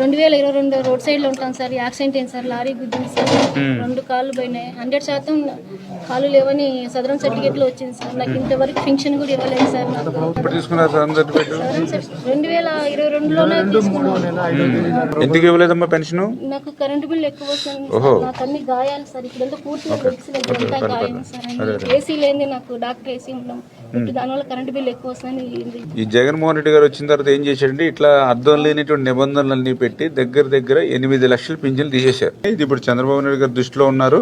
రెండు వేల ఇరవై రెండు రోడ్ సైడ్లో ఉంటాను సార్ యాక్సిడెంట్ అయింది సార్. లారీ గుద్దింది సార్. రెండు కాళ్ళు పోయినాయి. హండ్రెడ్ శాతం కాళ్ళు లేవని సదరం సర్టిఫికేట్లో వచ్చింది సార్. నాకు ఇంతవరకు పెన్షన్ కూడా ఇవ్వలేదు సార్. రెండు వేల ఇరవై రెండులోనే తీసుకున్నాను ఎందుకు ఇవ్వలేదమ్మా పెన్షన్? నాకు కరెంటు బిల్ ఎక్కువ వస్తుంది. నాకు అన్ని గాయాలు సార్. ఇక్కడంతా పూర్తిగా అంతా సార్. అన్ని. ఏసీ లేని నాకు డాక్టర్ ఏసీ ఉండడం. దానివల్ల కరెంటు బిల్ ఎక్కువ. ఈ జగన్మోహన్ రెడ్డి గారు వచ్చిన తర్వాత ఏం చేశాడంటే ఇట్లా అర్థం లేనిటువంటి నిబంధనలన్నీ పెట్టి దగ్గర దగ్గర ఎనిమిది లక్షల పింఛన్లు తీసేశారు. ఇది ఇప్పుడు చంద్రబాబు నాయుడు గారు దృష్టిలో ఉన్నారు.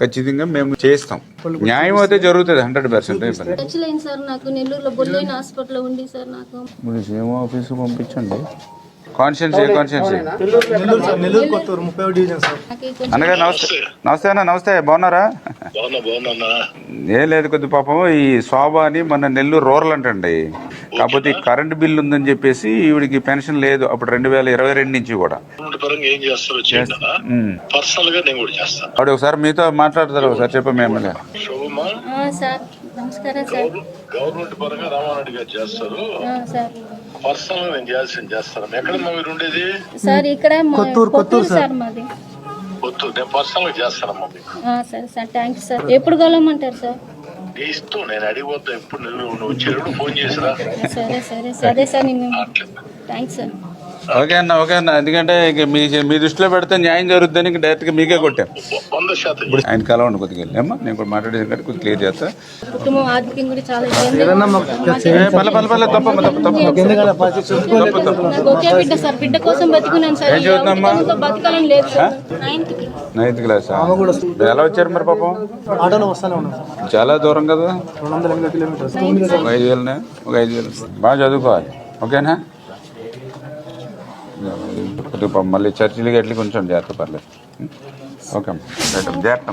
ఖచ్చితంగా మేము చేస్తాం. న్యాయం అయితే జరుగుతుంది hundred percent touch line sir నాకు నెల్లూరులో బొల్లోయిన హాస్పిటల్లో ఉంది సార్ నాకు. ఇప్పుడు సేమ్ ఆఫీస్ పంపించండి. Conscience a conscience Nellore sir Nellore Kotturu ముప్పై ఒకటి డివిజన్ సార్. నాకు ఈ కొంచెం అనగా నమస్తే నమస్తే అన్న నమస్తే బాగున్నారా? బాగున్నా బాగున్నా ఏం లేదు కొద్ది పాపం ఈ శోభ అని మన నెల్లూరు రూరల్ అంటండి. కాకపోతే ఈ కరెంట్ బిల్ ఉందని చెప్పేసి ఈవిడికి పెన్షన్ లేదు అప్పుడు రెండు వేల ఇరవై రెండు నుంచి కూడా. పర్సనల్గా నేను కూడా చేస్తాను. ఆవిడ ఒకసారి మీతో మాట్లాడతారు ఒకసారి ఎమ్మెల్యే నమస్కారం సార్. గవర్నమెంట్ పరంగా రామారెడ్డి గారు చేస్తారు. ఆ, సార్. పర్సనల్ నేను చేయాల్సింది చేస్తాను. ఎక్కడమ్మా మీరు ఉండేది? సార్ ఇక్కడ మా- కొత్తూరు, కొత్తూరు సార్. మాది. వద్దు నేను పర్సనల్ చేస్తానమ్మా మీకు. ఆ, సరే సార్. Thanks sir. ఎప్పుడు కలవమంటారు సార్? నీ నేను అడిగిపోతా ఎప్పుడు నువ్వు నువ్వు వచ్చేటప్పుడు ఫోన్ చేసిరా సరే సరే సరే సార్ నేను అట్లా థ్యాంక్స్ సార్ ఓకే అన్న ఓకే అన్న. ఎందుకంటే ఇక మీ మీ దృష్టిలో పెడితే న్యాయం జరుగుతుందని ఇంక డైరెక్ట్గా మీకే కొట్టాం. వంద శాతం. ఇప్పుడు ఆయన కలవండి కొద్దిగా వెళ్ళి. అమ్మా నేను కూడా మాట్లాడేది కంటే కొద్దిగా క్లియర్ చేస్తా. కుటుంబం ఆర్థికం కూడా చాలా ఇబ్బంది ఏ, పల్ల పల్ల పల్ల తప్పమ్మ తప్ప తప్ప ఎందుకంటే పది చెప్పుకోలేదు నాకు ఒకే బిడ్డ సార్. బిడ్డ కోసం బతుకున్నాను సార్. ఏం చదువుతున్నామ్మా? ఈ అవకాశంతో బతకాలని లేదు సార్. నైన్త్ క్లాస్ ఎలా వచ్చారు మరి పాపం? ఆటోలో వస్తానే ఉన్నాం సార్. చాలా దూరం కదా. రెండు వందల ఎనిమిది కిలోమీటర్స్. ఒక ఐదు వేలనే? ఒక ఐదు వేలు. బాగా చదువుకోవాలి. ఓకేనా? మళ్ళీ చర్చిలకి ఎట్లకి కొంచెం జాగ్రత్త పర్లేదు. ఓకే అమ్మా. జాగ్రత్త